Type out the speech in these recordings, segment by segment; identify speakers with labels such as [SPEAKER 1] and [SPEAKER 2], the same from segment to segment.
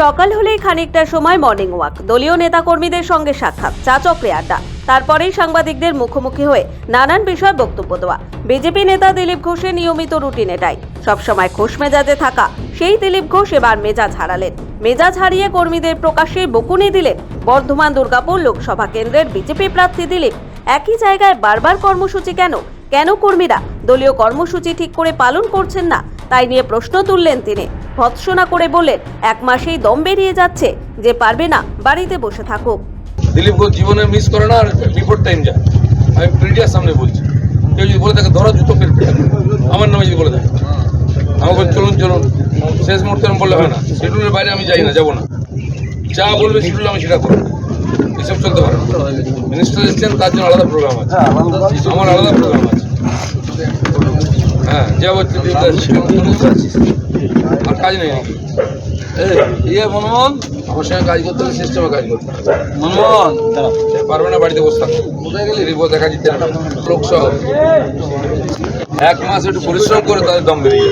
[SPEAKER 1] সকাল হলেই খানিকটা সময় মর্নিং ওয়াক দলীয় নেতাকর্মীদের সঙ্গে সাক্ষাৎ চা চক্রে আড্ডা। তারপরেই সাংবাদিকদের মুখোমুখি হয়ে নানান বিষয় বক্তব্য দেওয়া। বিজেপি নেতা দিলীপ ঘোষের নিয়মিত রুটিন এটাই। সবসময় খোশ মেজাজে থাকা, সেই দিলীপ ঘোষ এবার মেজাজ হারালেন। মেজাজ হারিয়ে কর্মীদের প্রকাশ্যে বকুনি দিলেন বর্ধমান দুর্গাপুর লোকসভা কেন্দ্রের বিজেপি প্রার্থী দিলীপ। একই জায়গায় বারবার কর্মসূচি কেন? কেন কর্মীরা দলীয় কর্মসূচি ঠিক করে পালন করছেন না? তাই নিয়ে প্রশ্ন তুললেন তিনি। ভৎসনা করে বললেন, এক মাসেই দম বেরিয়ে যাচ্ছে, যে পারবে না, বাড়িতে বসে থাকুক।
[SPEAKER 2] দিলীপ ঘোষ জীবনে মিস করে না, আর বিফোর টাইম যায় আমি মিডিয়ার সামনে বলছি, কেউ যদি বলে থাকে, ধরো জুতো পেটে আমার নামে যদি বলে থাকে। আমাকে চলুন চলুন, শেষ মুহূর্তে আমি বললে হয় না। শিডিউলের বাইরে আমি যাই না, যাব না। যা বলবে শিডিউল আমি সেটা করব। এসব চলতে পারে মিনিস্টার এসছেন, তার জন্য আলাদা প্রোগ্রাম আছে। আমার আলাদা প্রোগ্রাম আছে। আর কাজ নেই। নাকি
[SPEAKER 3] ইয়ে মনমোহন?
[SPEAKER 2] আমার সঙ্গে কাজ করতে হলে সিস্টেমে কাজ করতে হবে।
[SPEAKER 3] মনমোহন।
[SPEAKER 2] পারবে না বাড়িতে বসে থাকো কোথায় গেলে রিপোর্ট দেখা দিতে না লোক সহ এক মাস একটু পরিশ্রম করে তাদের দম বেরিয়ে।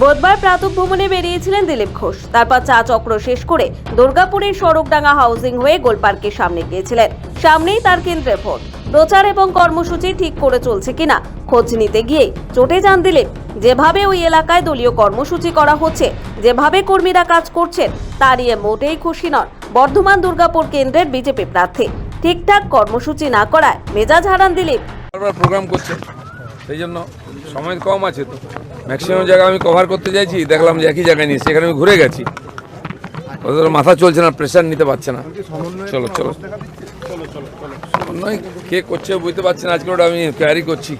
[SPEAKER 1] বুধবার প্রাতঃ ভ্রমণে বেরিয়েছিলেন দিলীপ ঘোষ। তারপর চা চক্র শেষ করে দুর্গাপুরের সড়কডাঙ্গা হাউজিং হয়ে গোলপার্কের সামনে গিয়েছিলেন। সামনেই তার কেন্দ্রে ভোট। প্রচার এবং কর্মসূচি ঠিক করে চলছে কিনা খোঁজ নিতে গিয়ে চটে যান দিলীপ। যেভাবে ওই এলাকায় দলীয় কর্মসূচি করা হচ্ছে, যেভাবে কর্মীরা কাজ করছেন তা নিয়ে মোটেই খুশি নন বর্ধমান দুর্গাপুর কেন্দ্রের বিজেপি প্রার্থী। ঠিকঠাক কর্মসূচি না করায় মেজাজ হারান দিলীপ।
[SPEAKER 2] প্রোগ্রাম করছে সেই জন্য সময় কম আছে তো। ম্যাক্সিমাম জায়গা আমি কভার করতে চাইছি দেখলাম যে একই জায়গায় নিয়ে সেখানে আমি ঘুরে গেছি। ওদের মাথা চলছে না প্রেশার নিতে পারছে না। চলো চলো। সমন্বয় কে করছে বুঝতে পারছি না আজকে ওটা আমি ক্যারি করছি।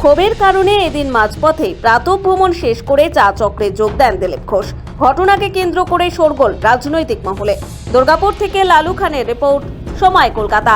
[SPEAKER 1] ক্ষোভের কারণে এদিন মাঝপথে প্রাতঃ ভ্রমণ শেষ করে চা চক্রে যোগ দেন দিলীপ ঘোষ। ঘটনাকে কেন্দ্র করে শোরগোল রাজনৈতিক মহলে। দুর্গাপুর থেকে লালু খানের রিপোর্ট সময় কলকাতা।